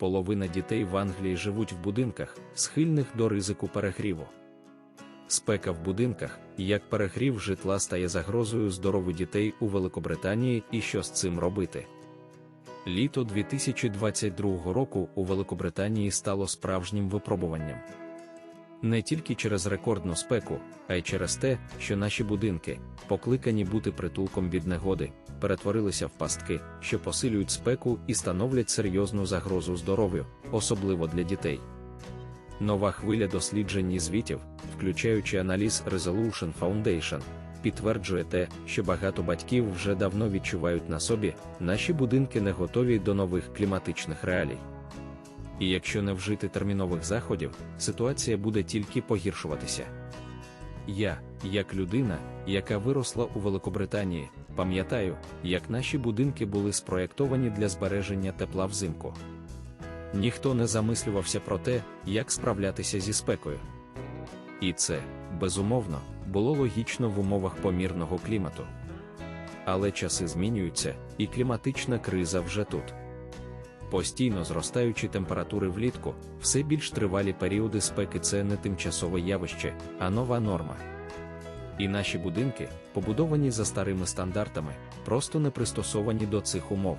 половина дітей в Англії живуть в будинках, схильних до ризику перегріву. Спека в будинках, як перегрів житла стає загрозою здоров'ю дітей у Великобританії і що з цим робити. Літо 2022 року у Великобританії стало справжнім випробуванням. Не тільки через рекордну спеку, а й через те, що наші будинки, покликані бути притулком від негоди, перетворилися в пастки, що посилюють спеку і становлять серйозну загрозу здоров'ю, особливо для дітей. Нова хвиля досліджень і звітів, включаючи аналіз Resolution Foundation, підтверджує те, що багато батьків вже давно відчувають на собі, наші будинки не готові до нових кліматичних реалій. І якщо не вжити термінових заходів, ситуація буде тільки погіршуватися. Я, як людина, яка виросла у Великобританії, пам'ятаю, як наші будинки були спроєктовані для збереження тепла взимку. Ніхто не замислювався про те, як справлятися зі спекою. І це, безумовно, було логічно в умовах помірного клімату. Але часи змінюються, і кліматична криза вже тут. Постійно зростаючі температури влітку, все більш тривалі періоди спеки це не тимчасове явище, а нова норма. І наші будинки, побудовані за старими стандартами, просто не пристосовані до цих умов.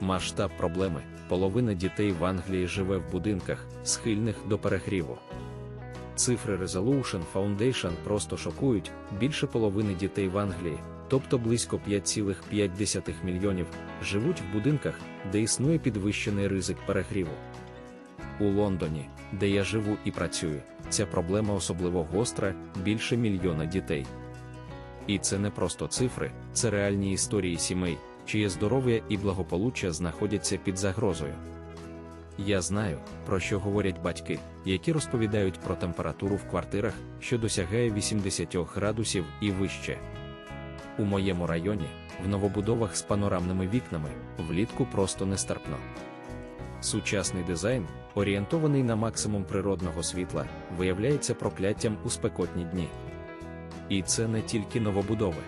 Масштаб проблеми: половина дітей в Англії живе в будинках, схильних до перегріву. Цифри Resolution Foundation просто шокують більше половини дітей в Англії, тобто близько 5,5 мільйонів, живуть в будинках, де існує підвищений ризик перегріву. У Лондоні, де я живу і працюю, ця проблема особливо гостра більше мільйона дітей. І це не просто цифри, це реальні історії сімей, чиє здоров'я і благополуччя знаходяться під загрозою. Я знаю, про що говорять батьки, які розповідають про температуру в квартирах, що досягає 80 градусів і вище. У моєму районі, в новобудовах з панорамними вікнами, влітку просто нестерпно. Сучасний дизайн, орієнтований на максимум природного світла, виявляється прокляттям у спекотні дні. І це не тільки новобудови.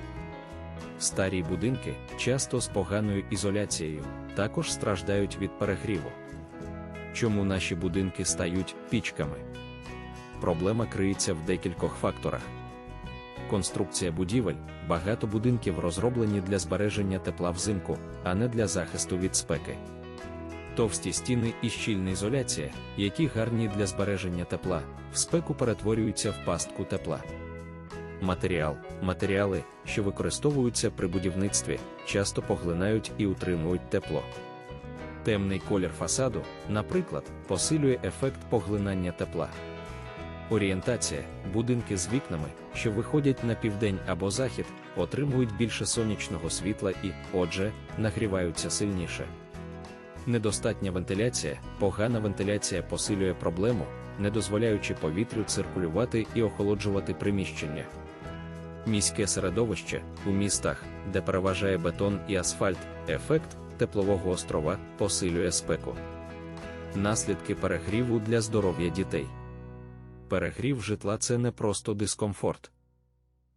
Старі будинки, часто з поганою ізоляцією, також страждають від перегріву. Чому наші будинки стають пічками? Проблема криється в декількох факторах. Конструкція будівель, багато будинків розроблені для збереження тепла взимку, а не для захисту від спеки. Товсті стіни і щільна ізоляція, які гарні для збереження тепла, в спеку перетворюються в пастку тепла. Матеріал, матеріали, що використовуються при будівництві, часто поглинають і утримують тепло. Темний колір фасаду, наприклад, посилює ефект поглинання тепла. Орієнтація, будинки з вікнами, що виходять на південь або захід, отримують більше сонячного світла і, отже, нагріваються сильніше. Недостатня вентиляція, погана вентиляція посилює проблему, не дозволяючи повітрю циркулювати і охолоджувати приміщення. Міське середовище у містах, де переважає бетон і асфальт, ефект теплового острова посилює спеку. Наслідки перегріву для здоров'я дітей. Перегрів житла це не просто дискомфорт.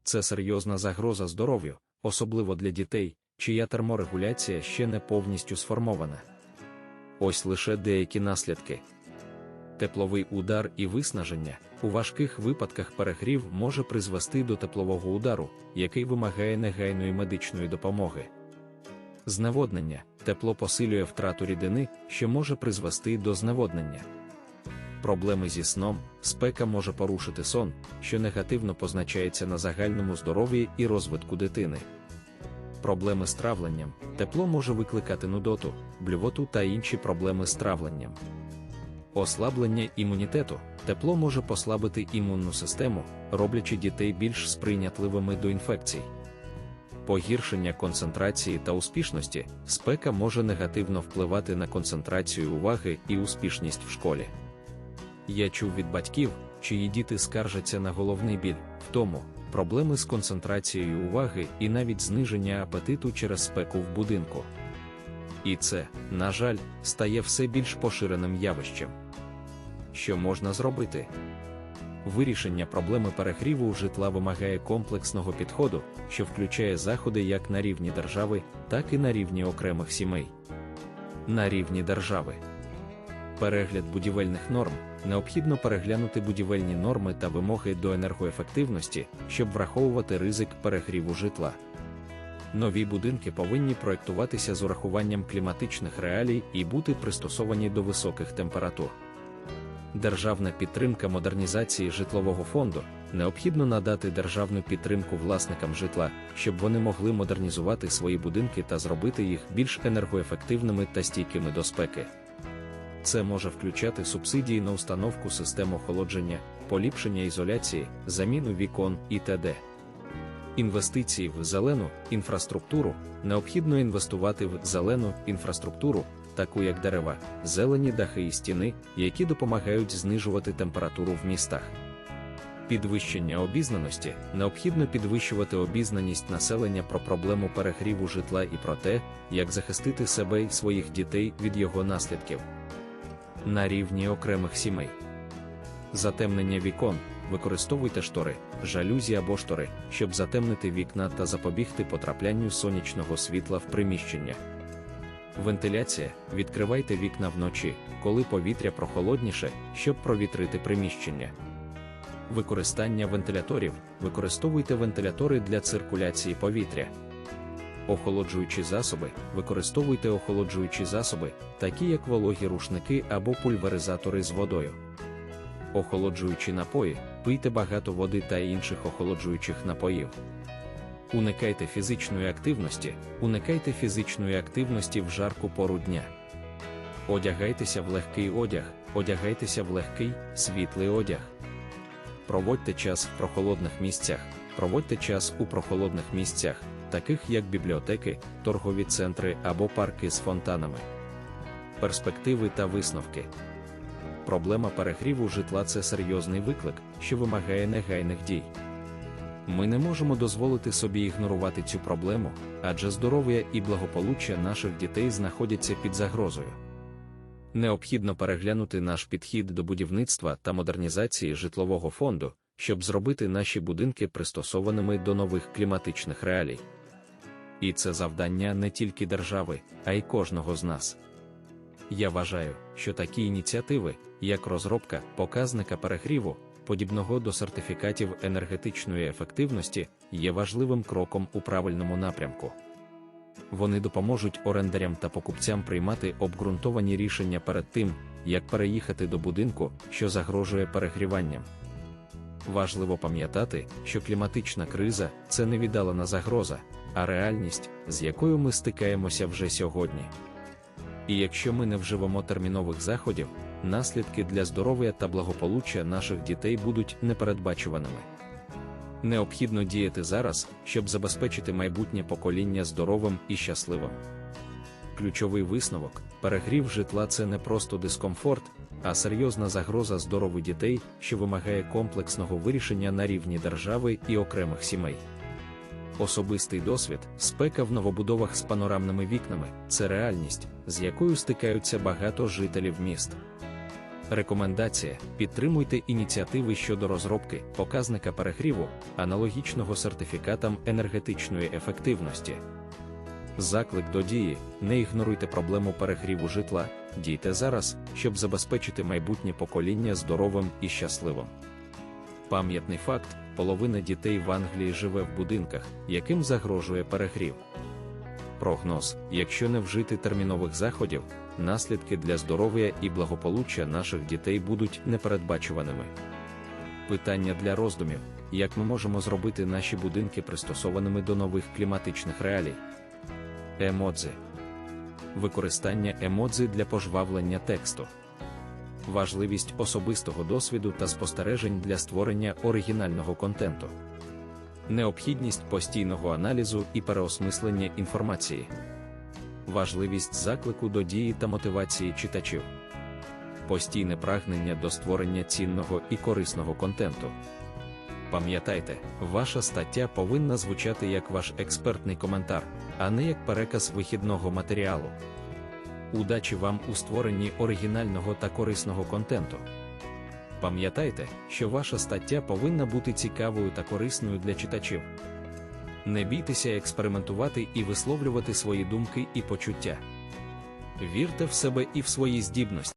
Це серйозна загроза здоров'ю, особливо для дітей, чия терморегуляція ще не повністю сформована. Ось лише деякі наслідки. Тепловий удар і виснаження у важких випадках перегрів може призвести до теплового удару, який вимагає негайної медичної допомоги. Зневоднення тепло посилює втрату рідини, що може призвести до зневоднення. Проблеми зі сном, спека може порушити сон, що негативно позначається на загальному здоров'ї і розвитку дитини. Проблеми з травленням, тепло може викликати нудоту, блювоту та інші проблеми з травленням. Ослаблення імунітету, тепло може послабити імунну систему, роблячи дітей більш сприйнятливими до інфекцій. Погіршення концентрації та успішності, спека може негативно впливати на концентрацію уваги і успішність в школі. Я чув від батьків, чиї діти скаржаться на головний біль, втому, проблеми з концентрацією уваги і навіть зниження апетиту через спеку в будинку. І це, на жаль, стає все більш поширеним явищем. Що можна зробити? Вирішення проблеми перегріву житла вимагає комплексного підходу, що включає заходи як на рівні держави, так і на рівні окремих сімей. На рівні держави Перегляд будівельних норм необхідно переглянути будівельні норми та вимоги до енергоефективності, щоб враховувати ризик перегріву житла. Нові будинки повинні проєктуватися з урахуванням кліматичних реалій і бути пристосовані до високих температур. Державна підтримка модернізації житлового фонду необхідно надати державну підтримку власникам житла, щоб вони могли модернізувати свої будинки та зробити їх більш енергоефективними та стійкими до спеки. Це може включати субсидії на установку систем охолодження, поліпшення ізоляції, заміну вікон і т.д. Інвестиції в зелену інфраструктуру необхідно інвестувати в зелену інфраструктуру, таку як дерева, зелені дахи і стіни, які допомагають знижувати температуру в містах. Підвищення обізнаності необхідно підвищувати обізнаність населення про проблему перегріву житла і про те, як захистити себе і своїх дітей від його наслідків на рівні окремих сімей. Затемнення вікон. Використовуйте штори, жалюзі або штори, щоб затемнити вікна та запобігти потраплянню сонячного світла в приміщення. Вентиляція. Відкривайте вікна вночі, коли повітря прохолодніше, щоб провітрити приміщення. Використання вентиляторів. Використовуйте вентилятори для циркуляції повітря. Охолоджуючі засоби. Використовуйте охолоджуючі засоби, такі як вологі рушники або пульверизатори з водою. Охолоджуючі напої, пийте багато води та інших охолоджуючих напоїв. Уникайте фізичної активності, уникайте фізичної активності в жарку пору дня. Одягайтеся в легкий одяг, одягайтеся в легкий, світлий одяг. Проводьте час в прохолодних місцях, проводьте час у прохолодних місцях, таких як бібліотеки, торгові центри або парки з фонтанами. Перспективи та висновки. Проблема перегріву житла це серйозний виклик, що вимагає негайних дій. Ми не можемо дозволити собі ігнорувати цю проблему, адже здоров'я і благополуччя наших дітей знаходяться під загрозою. Необхідно переглянути наш підхід до будівництва та модернізації житлового фонду, щоб зробити наші будинки пристосованими до нових кліматичних реалій. І це завдання не тільки держави, а й кожного з нас. Я вважаю, що такі ініціативи, як розробка показника перегріву, подібного до сертифікатів енергетичної ефективності, є важливим кроком у правильному напрямку. Вони допоможуть орендарям та покупцям приймати обґрунтовані рішення перед тим, як переїхати до будинку, що загрожує перегріванням. Важливо пам'ятати, що кліматична криза це не віддалена загроза, а реальність, з якою ми стикаємося вже сьогодні. І якщо ми не вживемо термінових заходів, наслідки для здоров'я та благополуччя наших дітей будуть непередбачуваними. Необхідно діяти зараз, щоб забезпечити майбутнє покоління здоровим і щасливим. Ключовий висновок: перегрів житла це не просто дискомфорт, а серйозна загроза здоров'ю дітей, що вимагає комплексного вирішення на рівні держави і окремих сімей. Особистий досвід, спека в новобудовах з панорамними вікнами це реальність, з якою стикаються багато жителів міст. Рекомендація: підтримуйте ініціативи щодо розробки показника перегріву, аналогічного сертифікатам енергетичної ефективності. Заклик до дії: не ігноруйте проблему перегріву житла, дійте зараз, щоб забезпечити майбутнє покоління здоровим і щасливим. Пам'ятний факт: половина дітей в Англії живе в будинках, яким загрожує перегрів. Прогноз: якщо не вжити термінових заходів, наслідки для здоров'я і благополуччя наших дітей будуть непередбачуваними. Питання для роздумів: як ми можемо зробити наші будинки пристосованими до нових кліматичних реалій? Емодзи. Використання емодзи для пожвавлення тексту. Важливість особистого досвіду та спостережень для створення оригінального контенту. Необхідність постійного аналізу і переосмислення інформації. Важливість заклику до дії та мотивації читачів. Постійне прагнення до створення цінного і корисного контенту. Пам'ятайте, ваша стаття повинна звучати як ваш експертний коментар, а не як переказ вихідного матеріалу. Удачі вам у створенні оригінального та корисного контенту. Пам'ятайте, що ваша стаття повинна бути цікавою та корисною для читачів. Не бійтеся експериментувати і висловлювати свої думки і почуття. Вірте в себе і в свої здібності.